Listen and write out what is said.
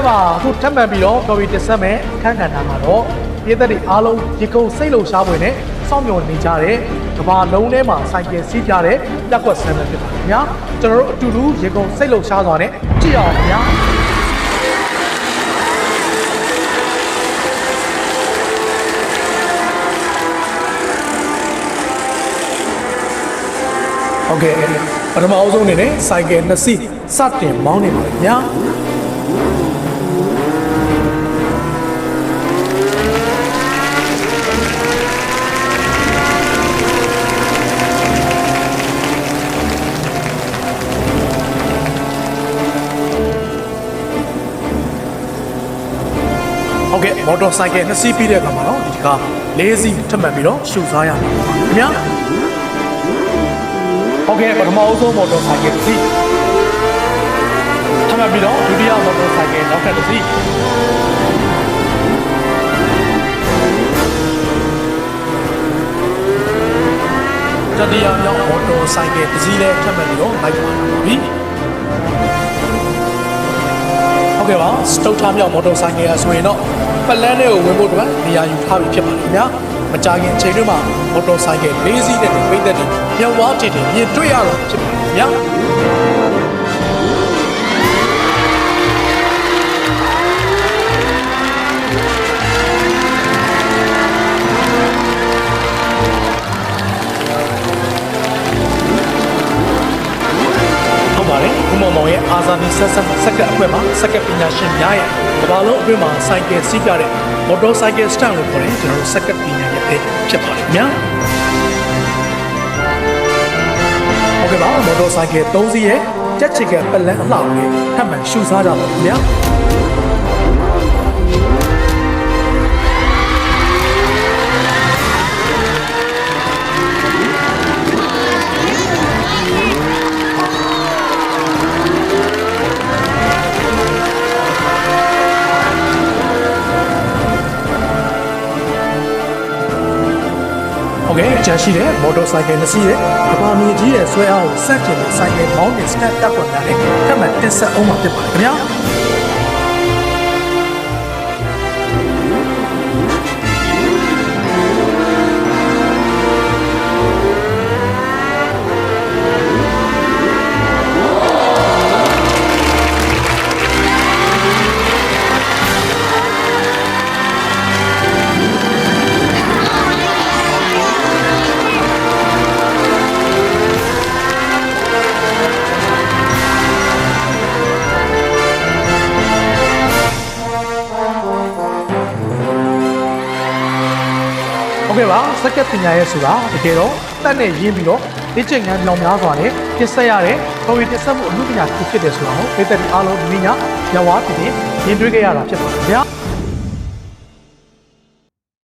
ကဲ့ပါအခုထပ်မံပြီးတော့ကော်ပီတက်ဆက်မဲ့အခန်းကဏ္ဍမှာတော့ပြည်သက်တွေအားလုံးရေကုန်စိတ်လုံရှားပွင့်နဲ့စောင့်မျှော်နေကြတဲ့ကဘာလုံးထဲမှာစိုက်ကယ်စီးကြတဲ့လက်ကွက်ဆမ်းပဲဖြစ်ပါတယ်ခင်ဗျာကျွန်တော်တို့အတူတူရေကုန်စိတ်လုံရှားစွာနဲ့ကြည့်အောင်ခင်ဗျာဟုတ်ကဲ့ပထမအဆုံးအနေနဲ့စိုက်ကယ်နှစ်စီးစတင်မောင်းနေပါခင်ဗျာ ဟုတ်ကဲ့မော်တော်ဆိုင်ကယ်နှစ်စီးပြီးတဲ့အခါမှာတော့ဒီကလေးစီးထပ်မံပြီးတော့ရှုစားရမှာပါခင်ဗျာဟုတ်ကဲ့ပထမအဆုံးမော်တော်ဆိုင်ကယ်တစ်စီးထပ်မံပြီးတော့ဒုတိယမော်တော်ဆိုင်ကယ်နောက်ထပ်တစ်စီးတတိယမြောက်မော်တော်ဆိုင်ကယ်တစ်စီးလည်းထပ်မံပြီးတော့လိုက်ပါလာပါပြီဟုတ်ကဲ့ပါစတုတ်ထားမြောက်မော်တော်ဆိုင်ကယ်ရဆိုရင်တော့ ပလန်းထဲကိုဝင်ဖို့အတွက်နေရာယူထားပြီးဖြစ်ပါတယ်ခင်ဗျာမကြခင်ချိန်တွင်းမှာမော်တော်ဆိုင်ကယ်၄စီးနဲ့ပိတ်သက်တယ်မြောက်ဝါးတည်တယ်မြင်တွေ့ရတော့ဖြစ်ပါတယ် ဇာနည်ဆက်ဆက်စက္ကပ်အခွဲမှာစက္ကပ်ပညာရှင်များရဲ့ကမ္ဘာလုံးအတွင်းမှာစိုက်ကယ်စီးကြတဲ့မော်တော်ဆိုင်ကယ်စတန်လို့ခေါ်တဲ့ကျွန်တော်တို့စက္ကပ်ပညာရဲ့အဖြစ်ပါတယ်ခင်ဗျာဟုတ်ကဲ့ပါမော်တော်ဆိုင်ကယ်၃စီးရဲ့တက်ချီကပလန်အလှောင်လေးထပ်မံရှုစားကြပါခင်ဗျာ ဟုတ်ကဲ့ကြန့်ရှိတဲ့မော်တော်ဆိုင်ကယ်နှစ်စီးရဲ့အပါမြေကြီးရဲ့ဆွဲအားကိုစက်ကျင်တဲ့ဆိုင်ကယ်မောင်းတင်စနက်တက်ပေါ်များနဲ့ထပ်မံတင်ဆက်အောင်မှာဖြစ်ပါတယ်ခင်ဗျာ ဟုတ်ကဲ့ပါစက်ကက်ပညာရဲ့ဆိုတာတကယ်တော့တက်နဲ့ရင်းပြီးတော့လေ့ကျင့်ခန်းမြောင်များစွာနဲ့တင်ဆက်ရတဲ့ပုံရိပ်တင်ဆက်မှုအမှုပညာတစ်ခုဖြစ်တယ်ဆိုတာကိုပြည်သက်ဒီအားလုံးဒီနေ့ညညဝါဖြစ်ဖြစ်ရင်တွေ့ခဲ့ရတာဖြစ်ပါတယ်ခင်ဗျာ